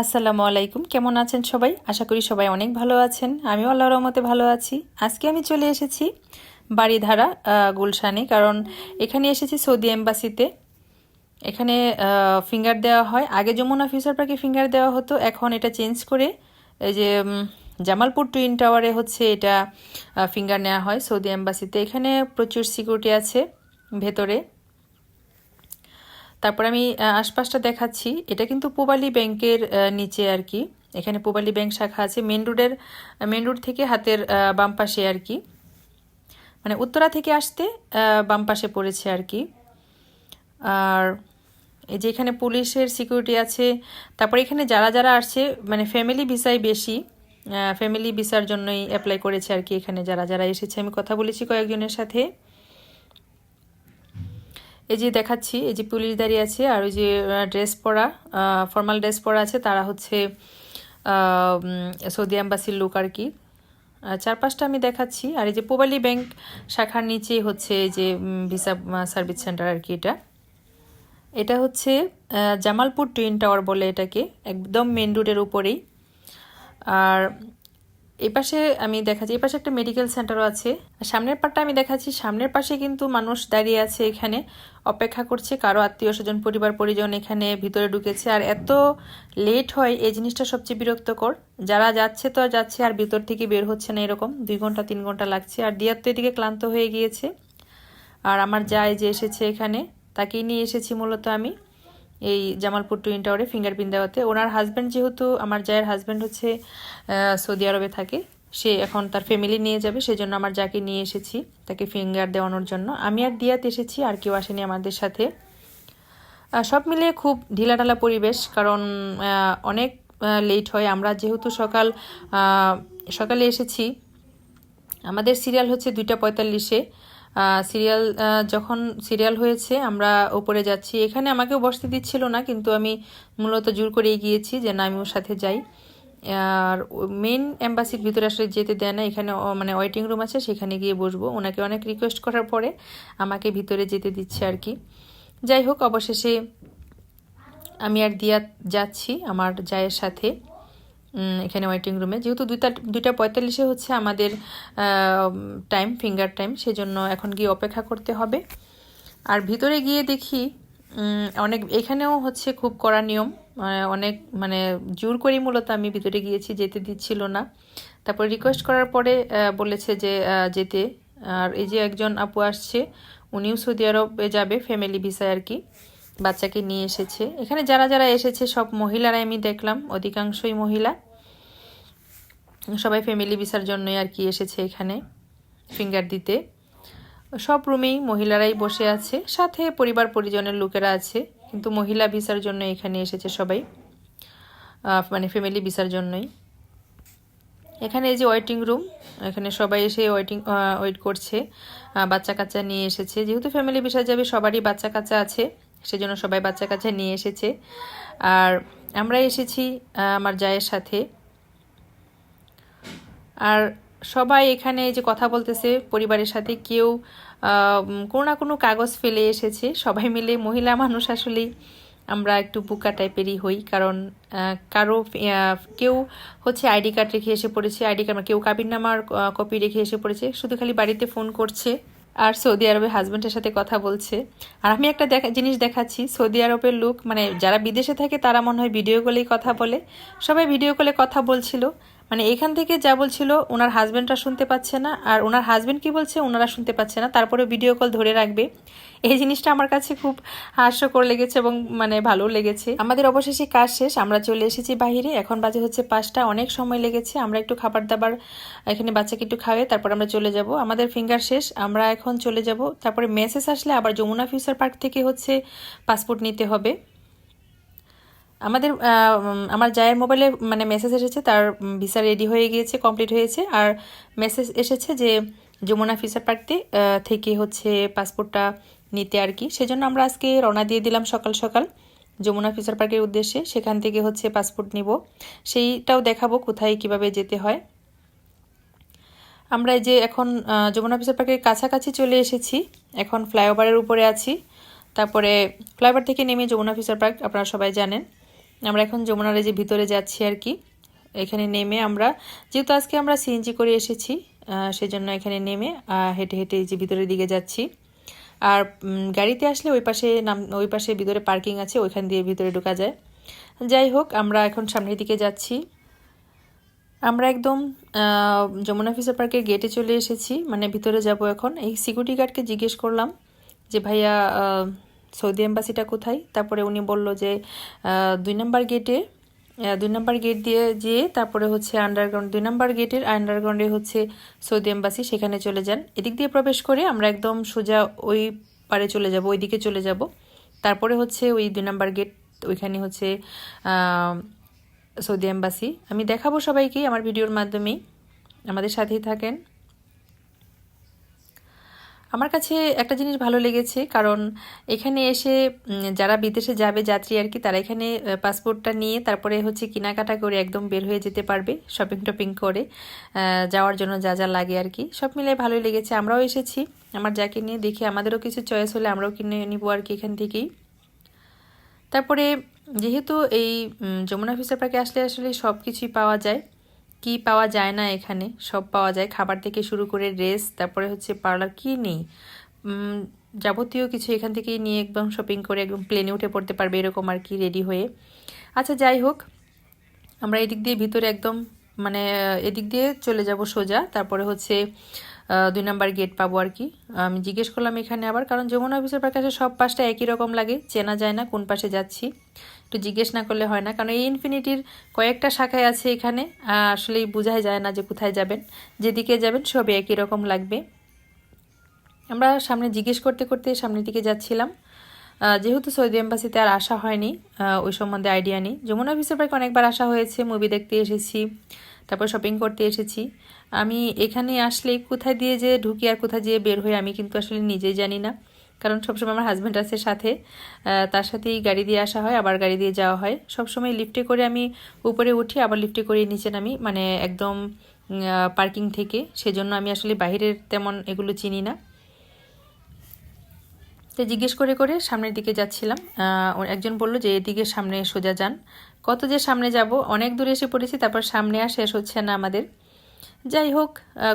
আসসালামু আলাইকুম। কেমন আছেন সবাই? আশা করি সবাই অনেক ভালো আছেন। আমিও আল্লাহর রহমতে ভালো আছি। আজকে আমি চলে এসেছি বাড়িধারা গুলশানে, কারণ এখানে এসেছি সৌদি এম্বাসিতে। এখানে ফিঙ্গার দেওয়া হয়। আগে যমুনা ফিউচার পার্কে ফিঙ্গার দেওয়া হতো, এখন এটা চেঞ্জ করে এই যে জামালপুর টুইন টাওয়ারে হচ্ছে এটা ফিঙ্গার নেওয়া হয় সৌদি এম্বাসিতে। এখানে প্রচুর সিকিউরিটি আছে ভেতরে। তারপর আমি আশপাশটা দেখাচ্ছি। এটা কিন্তু পূবালী ব্যাংকের নিচে আর কি। এখানে পূবালী ব্যাংক শাখা আছে। মেন রোডের মেন রোড থেকে হাতের বাম পাশে আর কি। মানে উত্তরা থেকে আসতে বাম পাশে পড়েছে আর কি। আর এই যে এখানে পুলিশের সিকিউরিটি আছে। তারপর এখানে যারা যারা আসছে মানে ফ্যামিলি ভিসাই বেশি ফ্যামিলি ভিসার জন্যই অ্যাপ্লাই করেছে আর কি এখানে যারা যারা এসেছে। আমি কথা বলেছি কয়েকজনের সাথে। এই যে দেখাচ্ছি, এই যে পুলিশ দাঁড়িয়ে আছে আর ওই যে ড্রেস পরা ফর্মাল ড্রেস পরা আছে, তারা হচ্ছে সৌদি অ্যাম্বাসির লোক আর কি। আর চারপাশটা আমি দেখাচ্ছি, আর এই যে পোবালি ব্যাংক শাখার নিচেই হচ্ছে যে ভিসা সার্ভিস সেন্টার আর কি এটা। এটা হচ্ছে জামালপুর টুইন টাওয়ার বলে এটাকে, একদম মেন রোডের উপরেই। আর এই পাশে আমি দেখাচ্ছি, এই পাশে একটা মেডিকেল সেন্টারও আছে। সামনের পাটটা আমি দেখাচ্ছি, সামনের পাশে কিন্তু মানুষ দাঁড়িয়ে আছে এখানে, অপেক্ষা করছে, কারও আত্মীয় স্বজন, পরিবার, পরিজন এখানে ভিতরে ঢুকেছে। আর এত লেট হয়, এই জিনিসটা সবচেয়ে বিরক্তকর। যারা যাচ্ছে তো যাচ্ছে, আর ভিতর থেকে বের হচ্ছে না এরকম। দুই ঘণ্টা, তিন ঘণ্টা লাগছে। আর দিয়ার তো এদিকে ক্লান্ত হয়ে গিয়েছে। আর আমার যায় যে এসেছে এখানে, তাকেই নিয়ে এসেছি মূলত আমি। এই জামালপুর টুইন টাওয়ারে ফিঙ্গারপ্রিন্ট দেওয়াতে। ওনার হাজব্যান্ড যেহেতু, আমার জায়ের হাজব্যান্ড হচ্ছে সৌদি আরবে থাকে, সে এখন তার ফ্যামিলি নিয়ে যাবে, সেজন্য আমার যাকে নিয়ে এসেছি, তাকে ফিঙ্গার দেওয়ানোর জন্য। আমি আর দিয়াতে এসেছি, আর কেউ আসেনি আমাদের সাথে। সব মিলিয়ে খুব ঢিলাঢালা পরিবেশ, কারণ অনেক লেট হয়। আমরা যেহেতু সকাল সকালে এসেছি, আমাদের সিরিয়াল হচ্ছে দুইটা পঁয়তাল্লিশে। সিরিয়াল যখন সিরিয়াল হয়েছে, আমরা ওপরে যাচ্ছি। এখানে আমাকেও বসতে দিচ্ছিল না, কিন্তু আমি মূলত জোর করেই গিয়েছি যে না, আমি ওর সাথে যাই। আর মেন এম্বাসির ভিতরে আসলে যেতে দেয় না, এখানে মানে ওয়েটিং রুম আছে, সেখানে গিয়ে বসবো। ওনাকে অনেক রিকোয়েস্ট করার পরে আমাকে ভিতরে যেতে দিচ্ছে আর কি। যাই হোক, অবশেষে আমি আর দিয়া যাচ্ছি আমার জায়ের সাথে। এখানে ওয়েটিং রুমে যেহেতু দুইটা দুইটা পঁয়তাল্লিশে হচ্ছে আমাদের টাইম ফিঙ্গার টাইম সেজন্য এখন গিয়ে অপেক্ষা করতে হবে। আর ভিতরে গিয়ে দেখি অনেক, এখানেও হচ্ছে খুব কড়া নিয়ম অনেক মানে জোর করেই মূলত আমি ভিতরে গিয়েছি, যেতে দিচ্ছিল না। তারপর রিকোয়েস্ট করার পরে বলেছে যে যেতে। আর এই যে একজন আপু আসছে, উনিও সৌদি আরবে যাবে ফ্যামিলি ভিসায় আর কি। বাচ্চাকে নিয়ে এসেছে। এখানে যারা যারা এসেছে, সব মহিলারাই আমি দেখলাম, অধিকাংশই মহিলা। সবাই ফ্যামিলি ভিসার জন্যই আর কি এসেছে এখানে ফিঙ্গার দিতে। সব রুমেই মহিলারাই বসে আছে, সাথে পরিবার পরিজনের লোকেরা আছে, কিন্তু মহিলা ভিসার জন্য এখানে এসেছে সবাই মানে ফ্যামিলি ভিসার জন্যই। এখানে এই যে ওয়েটিং রুম এখানে সবাই এসে ওয়েটিং ওয়েট করছে বাচ্চা কাচ্চা নিয়ে এসেছে। যেহেতু ফ্যামিলি বিষয় যাবে, সবারই বাচ্চা কাচ্চা আছে। সেজন্য সবাই বাচ্চা কাচ্চা নিয়ে এসেছে। আর আমরা এসেছি আমার জায়ের সাথে। আর সবাই এখানে যে কথা বলতেছে পরিবারের সাথে, কেউ কোনো না কোনো কাগজ ফেলে এসেছে। সবাই মিলে, মহিলা মানুষ আসলেই আমরা একটু বুকা টাইপেরই হই, কারণ কারও কেউ হচ্ছে আইডি কার্ড রেখে এসে পড়েছে, আইডি কার্ড কেউ কাবিননামার কপি রেখে এসে পড়েছে। শুধু খালি বাড়িতে ফোন করছে। আর সৌদি আরবে হাজব্যান্ডের সাথে কথা বলছে। আর আমি একটা দেখা জিনিস দেখাচ্ছি, সৌদি আরবের লোক মানে যারা বিদেশে থাকে তারা মনে হয় ভিডিও কলেই কথা বলে। সবাই ভিডিও কলে কথা বলছিল। মানে এখান থেকে যা বলছিল, ওনার হাজব্যান্ডরা শুনতে পাচ্ছে না, আর ওনার হাজব্যান্ড কি বলছে, ওনারা শুনতে পাচ্ছে না। তারপরে ভিডিও কল ধরে রাখবে। এই জিনিসটা আমার কাছে খুব হাস্যকর লেগেছে এবং মানে ভালো লেগেছে। আমাদের অবশেষে কাজ শেষ, আমরা চলে এসেছি বাইরে এখন বাজে হচ্ছে পাঁচটা, অনেক সময় লেগেছে। আমরা একটু খাবার দাবার, এখানে বাচ্চাকে একটু খাওয়াই, তারপর আমরা চলে যাব। আমাদের ফিঙ্গার শেষ, আমরা এখন চলে যাব। তারপরে মেসেজ আসলে আবার যমুনা ফিউচার পার্ক থেকে হচ্ছে পাসপোর্ট নিতে হবে। আমাদের আমার জায়ের মোবাইলে মানে মেসেজ এসেছে, তার ভিসা রেডি হয়ে গিয়েছে কমপ্লিট হয়েছে। আর মেসেজ এসেছে যে যমুনা ফিসার পার্কতে থেকে হচ্ছে পাসপোর্টটা নিতে আর কি। সেজন্য আমরা আজকে রওনা দিয়ে দিলাম সকাল সকাল যমুনা ফিউচার পার্কের উদ্দেশ্যে। সেখান থেকে হচ্ছে পাসপোর্ট নিব। সেইটাও দেখাবো কোথায়, কীভাবে যেতে হয়। আমরা যে এখন যমুনা ফিউচার পার্কের কাছাকাছি চলে এসেছি। এখন ফ্লাইওভারের উপরে আছি। তারপরে ফ্লাইওভার থেকে নেমে যমুনা ফিউচার পার্ক, আপনারা সবাই জানেন। আমরা এখন যমুনার যে ভিতরে যাচ্ছি আর কি, এখানে নেমে আমরা, যেহেতু আজকে আমরা সিএনজি করে এসেছি সেজন্য এখানে নেমে হেঁটে হেঁটে যে ভিতরের দিকে যাচ্ছি। আর গাড়িতে আসলে ওই পাশে নাম, ওই পাশে ভিতরে পার্কিং আছে, ওইখান দিয়ে ভিতরে ঢোকা যায়। যাই হোক, আমরা এখন সামনের দিকে যাচ্ছি। আমরা একদম যমুনা ফিসার পার্কের গেটে চলে এসেছি মানে ভিতরে যাব এখন। এই সিকিউরিটি গার্ডকে জিজ্ঞেস করলাম যে, ভাইয়া সৌদি এম্বাসিটা কোথায়? তারপরে উনি বলল যে দুই নম্বর গেটে দুই নম্বর গেট দিয়ে যেয়ে তারপরে হচ্ছে আন্ডারগ্রাউন্ড দুই নম্বর গেটের আন্ডারগ্রাউন্ডে হচ্ছে সৌদি এম্বাসি, সেখানে চলে যান। এদিক দিয়ে প্রবেশ করে আমরা একদম সোজা ওই পারে চলে যাব, ওই দিকে চলে যাব। তারপরে হচ্ছে ওই দুই নম্বর গেট, ওইখানে হচ্ছে সৌদি এম্বাসি। আমি দেখাবো সবাইকে আমার ভিডিওর মাধ্যমেই। আমাদের সাথেই থাকেন। আমার কাছে একটা জিনিস ভালো লেগেছে, কারণ এখানে এসে যারা বিদেশে যাবে যাত্রী আর কি, তারা এখানে পাসপোর্টটা নিয়ে তারপরে হচ্ছে কেনাকাটা করে একদম বের হয়ে যেতে পারবে শপিং টপিং করে যাওয়ার জন্য যা যা লাগে আর কি। সব মিলে ভালোই লেগেছে, আমরাও এসেছি। আমার যাকে নিয়ে দেখি আমাদেরও কিছু চয়েস হলে আমরাও কিনে নিবো আর কি এখান থেকেই। তারপরে, যেহেতু এই যমুনা ফিসার পার্কে আসলে আসলে সব কিছুই পাওয়া যায় কি পাওয়া যায় না এখানে? সব পাওয়া যায়। খাবার থেকে শুরু করে ড্রেস তারপরে হচ্ছে পার্লার কি নেই? যাবতীয় কিছু এখান থেকে নিয়ে একদম শপিং করে একদম প্লেনে উঠে পড়তে পারবে এরকম আর কি রেডি হয়ে। আচ্ছা যাই হোক, আমরা এদিক দিয়ে ভিতরে একদম মানে এদিক দিয়ে চলে যাব সোজা। তারপরে হচ্ছে দুই নাম্বার গেট পাবো আর কি। আমি জিজ্ঞেস করলাম এখানে আবার, কারণ যমুনা অফিসের কাছে সব পাশটা একই রকম লাগে, চেনা যায় না কোন পাশে যাচ্ছি। একটু জিজ্ঞেস না করলে হয় না, কারণ এই ইনফিনিটির কয়েকটা শাখায় আছে এখানে আসলেই বোঝাই যায় না যে কোথায় যাবেন। যেদিকে যাবেন সবই একই রকম লাগবে। আমরা সামনে জিজ্ঞেস করতে করতে সামনের দিকে যাচ্ছিলাম। যেহেতু সৌদি এম্বাসিতে আর আসা হয়নি ওই সম্বন্ধে আইডিয়া নেই। যমুনা অফিসের পার্কে অনেকবার আসা হয়েছে মুভি দেখতে এসেছি। তারপর শপিং করতে এসেছি। আমি এখানে আসলে কোথায় দিয়ে যে ঢুকি আর কোথায় যেয়ে বের হই আমি কিন্তু আসলে নিজেই জানি না। কারণ সবসময় আমার হাজব্যান্ড আছে সাথে তার সাথেই গাড়ি দিয়ে আসা হয়, আবার গাড়ি দিয়ে যাওয়া হয়। সবসময় লিফটে করে আমি উপরে উঠি, আবার লিফটে করে নিচে নামি। মানে একদম পার্কিং থেকে। সেজন্য আমি আসলে বাহিরের তেমন এগুলো চিনি না। তো জিজ্ঞেস করে করে সামনের দিকে যাচ্ছিলাম। একজন বলল যে, এদিকে সামনে সোজা যান। কত যে সামনে যাব, অনেক দূরে এসে পড়েছি, তারপর সামনে আর শেষ হচ্ছে না আমাদের। যাই হোক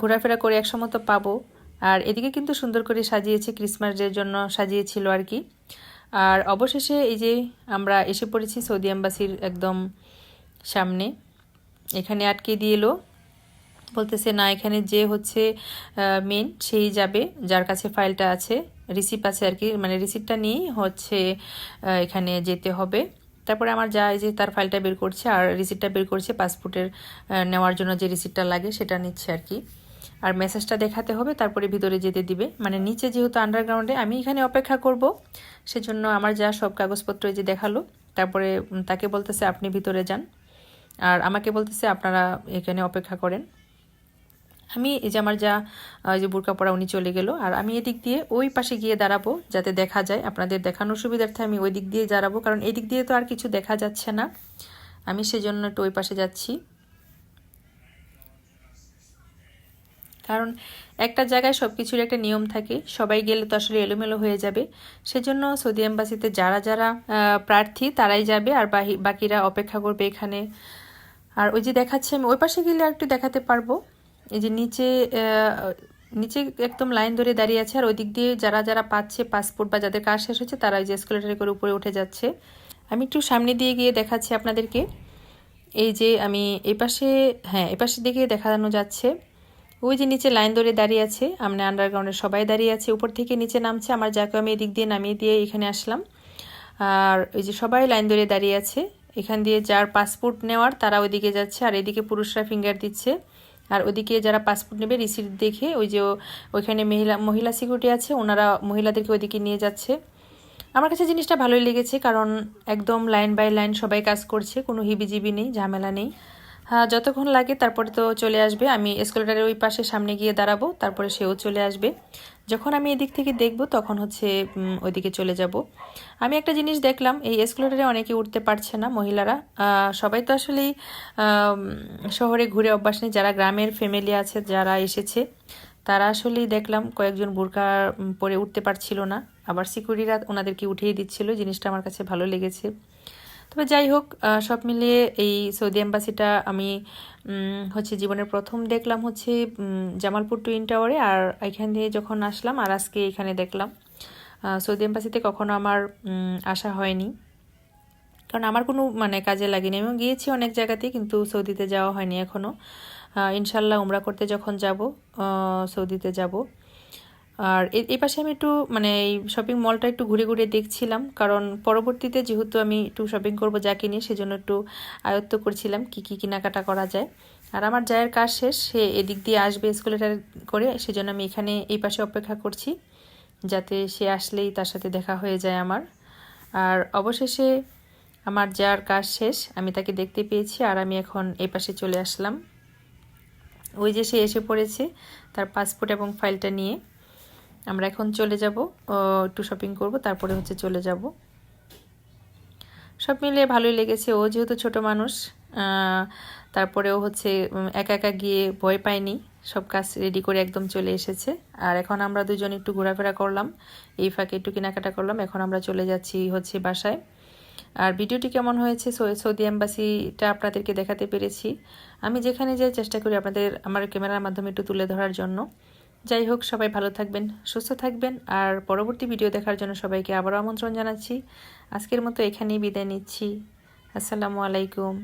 ঘোরাফেরা করে একসময় তো পাবো। আর এদিকে কিন্তু সুন্দর করে সাজিয়েছে ক্রিসমাসের জন্য সাজিয়েছিল আর কি। আর অবশেষে এই যে আমরা এসে পড়েছি সৌদি এম্বাসির একদম সামনে, এখানে আটকে দিয়ে এলো। বলতেছে, না, এখানে যে হচ্ছে মেন সেই যাবে, যার কাছে ফাইলটা আছে। রিসিপ্ট আছে আর কি। মানে রিসিপ্টটা নিয়েই হচ্ছে এখানে যেতে হবে। তারপরে আমার যা এই যে তার ফাইলটা বের করছে আর রিসিপ্টটা বের করছে পাসপোর্টের নেওয়ার জন্য যে রিসিপ্টটা লাগে সেটা নিচ্ছে আর কি। আর মেসেজটা দেখাতে হবে, তারপরে ভিতরে যেতে দিবে। মানে নিচে যেহেতু আন্ডারগ্রাউন্ডে আমি এখানে অপেক্ষা করব। সেজন্য আমার যা সব কাগজপত্র যে দেখাল, তারপরে তাকে বলতেছে আপনি ভিতরে যান। আর আমাকে বলতেছে আপনারা এখানে অপেক্ষা করেন। আমি এই যে আমার যা আহ, যে বোরকা পরা উনি চলে গেল আর আমি এদিক দিয়ে ওই পাশে গিয়ে দাঁড়াবো যাতে দেখা যায়। আপনাদের দেখানোর সুবিধার্থে আমি ওই দিক দিয়ে দাঁড়াবো কারণ এই দিক দিয়ে তো আর কিছু দেখা যাচ্ছে না। আমি সেজন্য একটু ওই পাশে যাচ্ছি। কারণ একটা জায়গায় সব কিছুর একটা নিয়ম থাকে সবাই গেলে তো আসলে এলোমেলো হয়ে যাবে। সেজন্য সৌদি এম্বাসিতে যারা যারা প্রার্থী তারাই যাবে আর বাকিরা অপেক্ষা করবে এখানে। আর ওই যে দেখাচ্ছে আমি ওই পাশে গেলে আর একটু দেখাতে পারব। এই যে নিচে নিচে একদম লাইন ধরে দাঁড়িয়ে আছে, আর ওই দিক দিয়ে যারা যারা পাচ্ছে পাসপোর্ট বা যাদের কাজ শেষ হচ্ছে তারা ওই যে এসকেলেটারে করে উপরে উঠে যাচ্ছে। আমি একটু সামনে দিয়ে গিয়ে দেখাচ্ছি আপনাদেরকে। এই যে আমি এই পাশে হ্যাঁ এই পাশে দিকে দেখানো যাচ্ছে। ওই যে নিচে লাইন ধরে দাঁড়িয়ে আছে, আমরা আন্ডারগ্রাউন্ডে সবাই দাঁড়িয়ে আছে। উপর থেকে নিচে নামছে, আমার যাকে আমি এদিক দিয়ে নামিয়ে দিয়ে এখানে আসলাম। আর ওই যে সবাই লাইন ধরে দাঁড়িয়ে আছে। এখান দিয়ে যার পাসপোর্ট নেওয়ার, তারা ওইদিকে যাচ্ছে, আর এদিকে পুরুষরা ফিঙ্গার দিচ্ছে। আর ওদিকে যারা পাসপোর্ট নেবে রিসিপ্ট দেখে ওই যে ওইখানে মহিলা মহিলা সিকিউরিটি আছে, ওনারা মহিলাদেরকে ওইদিকে নিয়ে যাচ্ছে। আমার কাছে জিনিসটা ভালোই লেগেছে কারণ একদম লাইন বাই লাইন সবাই কাজ করছে, কোনো হিবিজিবি নেই, ঝামেলা নেই। হ্যাঁ যতক্ষণ লাগে তারপরে তো চলে আসবে। আমি এসকোলেটারের ওই পাশে সামনে গিয়ে দাঁড়াবো, তারপরে সেও চলে আসবে। যখন আমি এদিক থেকে দেখব, তখন হচ্ছে ওইদিকে চলে যাব। আমি একটা জিনিস দেখলাম, এই এসকেলেটারে অনেকে উঠতে পারছে না, মহিলারা। সবাই তো আসলেই শহরে ঘুরে অভ্যাস নেই। যারা গ্রামের ফ্যামিলি আছে, যারা এসেছে, তারা আসলেই দেখলাম কয়েকজন বোরকা পরে উঠতে পারছিল না। আবার সিকিউরিটিরা ওনাদেরকে উঠিয়ে দিচ্ছিল। জিনিসটা আমার কাছে ভালো লেগেছে। তবে যাই হোক সব মিলিয়ে এই সৌদি এম্বাসিটা আমি হচ্ছে জীবনের প্রথম দেখলাম হচ্ছে জামালপুর টুইন টাওয়ারে আর এখান দিয়ে যখন আসলাম আর আজকে এখানে দেখলাম সৌদি এম্বাসিতে কখনো আমার আসা হয়নি। কারণ আমার কোনো মানে কাজে লাগেনি। আমি গিয়েছি অনেক জায়গাতেই কিন্তু সৌদিতে যাওয়া হয়নি এখনও ইনশাল্লাহ উমরা করতে যখন যাব সৌদিতে যাব। আর এই পাশে আমি একটু মানে এই শপিং মলটা একটু ঘুরে ঘুরে দেখছিলাম। কারণ পরবর্তীতে যেহেতু আমি একটু শপিং করব যা কিনি সেজন্য একটু আয়ত্ত করছিলাম কি কি কেনাকাটা করা যায়। আর আমার জায়ের কাজ শেষ, সে এদিক দিয়ে আসবে স্কুলেটার করে, সেজন্য আমি এখানে এই পাশে অপেক্ষা করছি। যাতে সে আসলেই তার সাথে দেখা হয়ে যায় আমার। আর অবশেষে আমার যার কাজ শেষ, আমি তাকে দেখতে পেয়েছি আর আমি এখন এই পাশে চলে আসলাম। ওই যে সে এসে পড়েছে তার পাসপোর্ট এবং ফাইলটা নিয়ে। আমরা এখন চলে যাব একটু শপিং করব, তারপরে হচ্ছে চলে যাব। সব মিলিয়ে ভালোই লেগেছে। ও যেহেতু ছোট মানুষ তারপরেও হচ্ছে একা একা গিয়ে ভয় পায়নি। সব কাজ রেডি করে একদম চলে এসেছে। আর এখন আমরা দুজন একটু ঘোরাফেরা করলাম। এই ফাঁকে একটু কেনাকাটা করলাম। এখন আমরা চলে যাচ্ছি হচ্ছে বাসায়। আর ভিডিওটি কেমন হয়েছে? সৌদি এম্বাসিটা আপনাদেরকে দেখাতে পেরেছি। আমি যেখানে যাই চেষ্টা করি আপনাদের, আমার ক্যামেরার মাধ্যমে একটু তুলে ধরার জন্য। যাই হোক, সবাই ভালো থাকবেন, সুস্থ থাকবেন, আর পরবর্তী ভিডিও দেখার জন্য সবাইকে আবারও আমন্ত্রণ জানাচ্ছি। আজকের মতো এখানেই বিদায় নিচ্ছি। আসসালামু আলাইকুম।